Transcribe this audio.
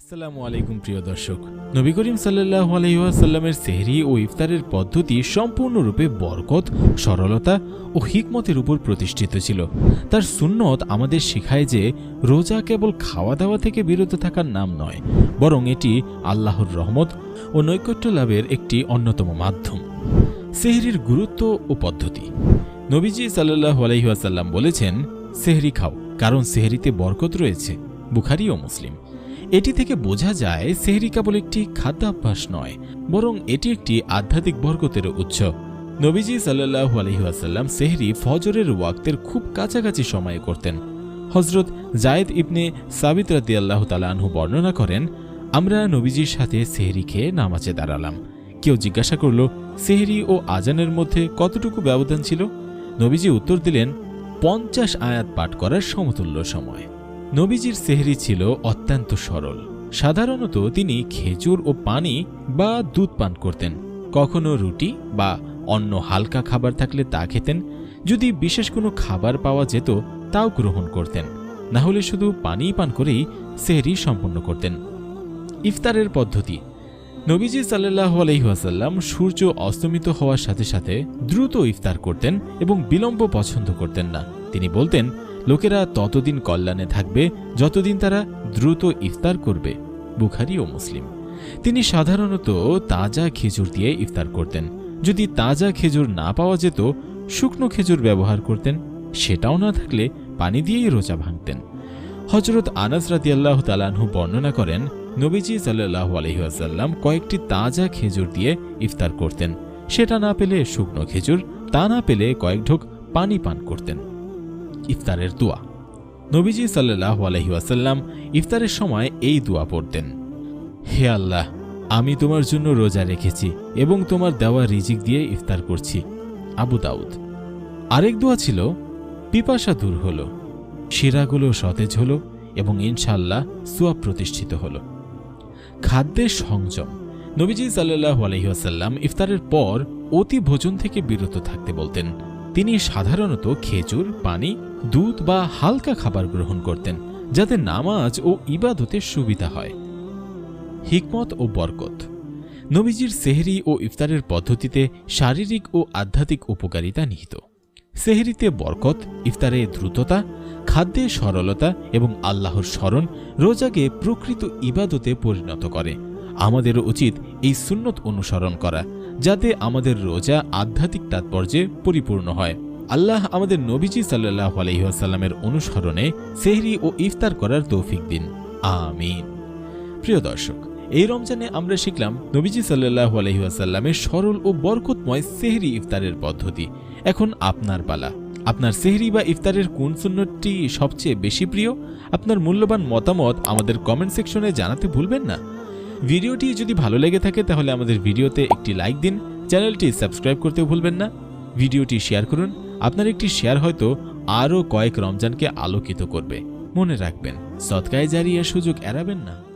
আসসালামু আলাইকুম, প্রিয় দর্শক। নবী করিম সাল্লাহ আলহিহাসাল্লামের সেহরি ও ইফতারের পদ্ধতি সম্পূর্ণরূপে বরকত, সরলতা ও হিকমতের উপর প্রতিষ্ঠিত ছিল। তার সুন্নত আমাদের শেখায় যে রোজা কেবল খাওয়া দাওয়া থেকে বিরত থাকার নাম নয়, বরং এটি আল্লাহর রহমত ও নৈকট্য লাভের একটি অন্যতম মাধ্যম। সেহরির গুরুত্ব ও পদ্ধতি। নবীজি সাল্লাহ আলহিহাসাল্লাম বলেছেন, সেহরি খাও, কারণ সেহরিতে বরকত রয়েছে, বুখারি ও মুসলিম। এটি থেকে বোঝা যায় সেহরি কেবল একটি খাদ্যাভ্যাস নয়, বরং এটি একটি আধ্যাত্মিক বরকতের উৎস। নবীজি সাল্লাহু আলহিহাসাল্লাম সেহরি ফজরের ওয়াক্তের খুব কাছাকাছি সময়ে করতেন। হজরত জায়েদ ইবনে সাবিত রাদি আল্লাহ তালাহু বর্ণনা করেন, আমরা নবীজির সাথে সেহরি খেয়ে নামাজে দাঁড়ালাম। কেউ জিজ্ঞাসা করল, সেহরি ও আজানের মধ্যে কতটুকু ব্যবধান ছিল? নবীজি উত্তর দিলেন, পঞ্চাশ আয়াত পাঠ করার সমতুল্য সময়। নবীজির সেহরি ছিল অত্যন্ত সরল। সাধারণত তিনি খেজুর ও পানি বা দুধ পান করতেন। কখনো রুটি বা অন্য হালকা খাবার থাকলে তা খেতেন। যদি বিশেষ কোনো খাবার পাওয়া যেত, তাও গ্রহণ করতেন। না হলে শুধু পানিই পান করেই সেহরি সম্পন্ন করতেন। ইফতারের পদ্ধতি। নবীজি সাল্লাহ আলহিহাসাল্লাম সূর্য অস্তমিত হওয়ার সাথে সাথে দ্রুত ইফতার করতেন এবং বিলম্ব পছন্দ করতেন না। তিনি বলতেন লোকেরা ততদিন কল্যাণে থাকবে, যতদিন তারা দ্রুত ইফতার করবে, বুখারি ও মুসলিম। তিনি সাধারণত তাজা খেজুর দিয়ে ইফতার করতেন। যদি তাজা খেজুর না পাওয়া যেত, শুকনো খেজুর ব্যবহার করতেন, সেটাও না থাকলে পানি দিয়েই রোজা ভাঙতেন। হজরত আনাস রাদিয়াল্লাহ তালানহু বর্ণনা করেন, নবীজি সাল্লাহ আলহিহাসাল্লাম কয়েকটি তাজা খেজুর দিয়ে ইফতার করতেন। সেটা না পেলে শুকনো খেজুর, তা না পেলে কয়েক ঢোক পানি পান করতেন। ইফতারের দোয়া। নবীজি সাল্লাহ আলহিহাসাল্লাম ইফতারের সময় এই দোয়া পড়তেন, হে আল্লাহ, আমি তোমার জন্য রোজা রেখেছি এবং তোমার দেওয়া রিজিক দিয়ে ইফতার করছি। আবু দাউদ। আরেক দোয়া ছিল, পিপাসা দূর হলো, শিরাগুলো সতেজ হলো এবং ইনশাল্লাহ সুয়াব প্রতিষ্ঠিত হলো। খাদ্যের সংযম। নবীজি সাল্লাহ আলহিহাসাল্লাম ইফতারের পর অতি ভোজন থেকে বিরত থাকতে বলতেন তিনি সাধারণত খেজুর, পানি, দুধ বা হালকা খাবার গ্রহণ করতেন, যাতে নামাজ ও ইবাদতের সুবিধা হয়। হিকমত ও বরকত। নবীজির সেহরি ও ইফতারের পদ্ধতিতে শারীরিক ও আধ্যাত্মিক উপকারিতা নিহিত। সেহরিতে বরকত, ইফতারে দ্রুততা, খাদ্যে সরলতা এবং আল্লাহর স্মরণ রোজাকে প্রকৃত ইবাদতে পরিণত করে। আমাদেরও উচিত এই সুন্নত অনুসরণ করা, যাতে আমাদের রোজা আধ্যাত্মিক তাৎপর্যে পরিপূর্ণ হয়। আল্লাহ আমাদের নবীজি সাল্লাহ আলহিহাসাল্লামের অনুসরণে সেহরি ও ইফতার করার তৌফিক দিন। আমিন। প্রিয় দর্শক, এই রমজানে আমরা শিখলাম নবীজি সাল্লাহ আলহিহাসাল্লামের সরল ও বরকতময় সেহরি ইফতারের পদ্ধতি। এখন আপনার পালা। আপনার সেহরি বা ইফতারের কোন সুন্নতটি সবচেয়ে বেশি প্রিয়? আপনার মূল্যবান মতামত আমাদের কমেন্ট সেকশনে জানাতে ভুলবেন না। ভিডিওটি যদি ভালো লেগে থাকে তাহলে আমাদের ভিডিওতে একটি লাইক দিন, চ্যানেলটি সাবস্ক্রাইব করতেও ভুলবেন না। ভিডিওটি শেয়ার করুন, আপনার একটি শেয়ার হয়তো আরও কয়েক রমজানকে আলোকিত করবে। মনে রাখবেন, সৎকায় জারিয়ার সুযোগ এড়াবেন না।